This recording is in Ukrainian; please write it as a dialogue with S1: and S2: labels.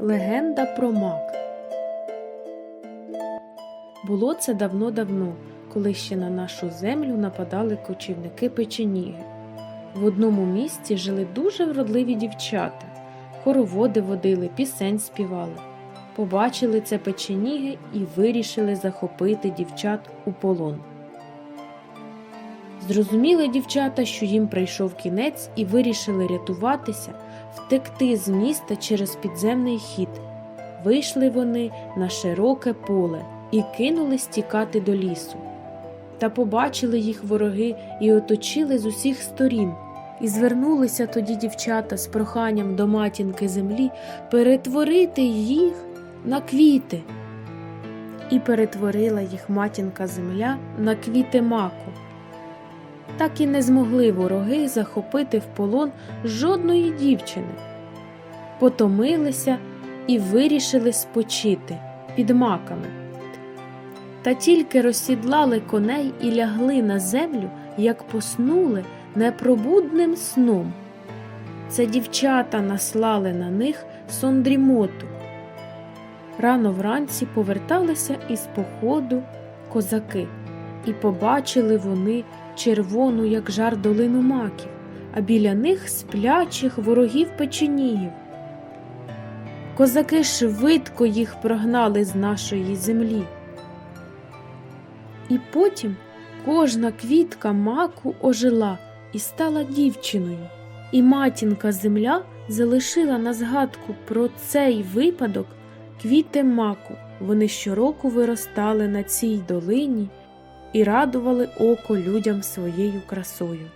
S1: Легенда про мак. Було це давно-давно, коли ще на нашу землю нападали кочівники печеніги. В одному місті жили дуже вродливі дівчата, хороводи водили, пісень співали. Побачили це печеніги і вирішили захопити дівчат у полон. Зрозуміли дівчата, що їм прийшов кінець, і вирішили рятуватися, втекти з міста через підземний хід. Вийшли вони на широке поле і кинулись тікати до лісу. Та побачили їх вороги і оточили з усіх сторін. І звернулися тоді дівчата з проханням до матінки землі перетворити їх на квіти. І перетворила їх матінка земля на квіти маку. Так і не змогли вороги захопити в полон жодної дівчини. Потомилися і вирішили спочити під маками. Та тільки розсідлали коней і лягли на землю, як поснули непробудним сном. Це дівчата наслали на них сон дрімоту. Рано вранці поверталися із походу козаки, і побачили вони червону, як жар долину маків, а біля них сплячих ворогів печенігів. Козаки швидко їх прогнали з нашої землі. І потім кожна квітка маку ожила і стала дівчиною, і матінка земля залишила на згадку про цей випадок квіти маку. Вони щороку виростали на цій долині і радували око людям своєю красою.